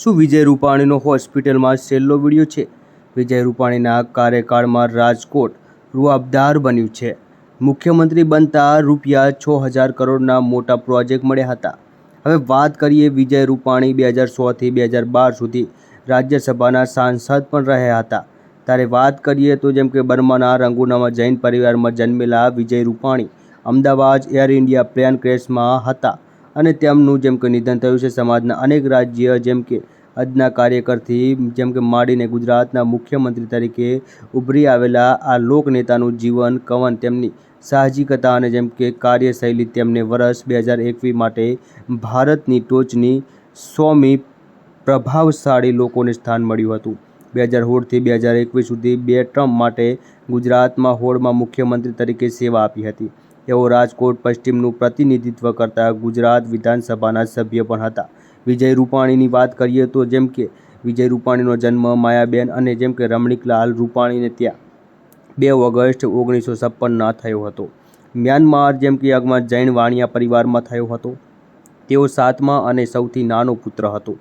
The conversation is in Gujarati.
શું વિજય રૂપાણીનો હોસ્પિટલમાં છેલ્લો વીડિયો છે? વિજય રૂપાણીના કાર્યકાળમાં રાજકોટ રૂઆબદાર બન્યું છે. મુખ્યમંત્રી બનતા રૂપિયા છ હજાર કરોડના મોટા પ્રોજેક્ટ મળ્યા હતા. હવે વાત કરીએ વિજય રૂપાણી બે હજાર સોથી બે હજાર બાર સુધી રાજ્યસભાના સાંસદ પણ રહ્યા હતા. ત્યારે વાત કરીએ તો જેમ કે બર્માના રંગુનામાં જૈન પરિવારમાં જન્મેલા Vijay Rupani Ahmedabad Air India plane ક્રેશમાં હતા. અને તેમનું જેમ કે નિધન થયું છે, સમાજના અનેક રાજ્ય જેમ કે આજના કાર્યકરથી જેમ કે માંડીને ગુજરાતના મુખ્યમંત્રી તરીકે ઉભરી આવેલા આ લોકનેતાનું જીવન, કવન, તેમની સાહજિકતા અને જેમ કે કાર્યશૈલી તેમને વર્ષ બે હજાર એકવીસ માટે ભારતની ટોચની સોમી પ્રભાવશાળી લોકોને સ્થાન મળ્યું હતું. બે હજાર સોળથી બે હજાર એકવીસ સુધી બે ટર્મ માટે ગુજરાતમાં હોળમાં મુખ્યમંત્રી તરીકે સેવા આપી હતી. તેઓ રાજકોટ પશ્ચિમનું પ્રતિનિધિત્વ કરતા ગુજરાત વિધાનસભાના સભ્ય પણ હતા. વિજય રૂપાણીની વાત કરીએ તો જેમ કે વિજય રૂપાણીનો જન્મ માયાબેન અને જેમ કે રમણીકલાલ રૂપાણીને ત્યાં બે ઓગસ્ટ ઓગણીસો છપ્પનના થયો હતો. મ્યાનમાર જેમ કે આગમાં જૈન વાણિયા પરિવારમાં થયો હતો. તેઓ સાતમા અને સૌથી નાનો પુત્ર હતો.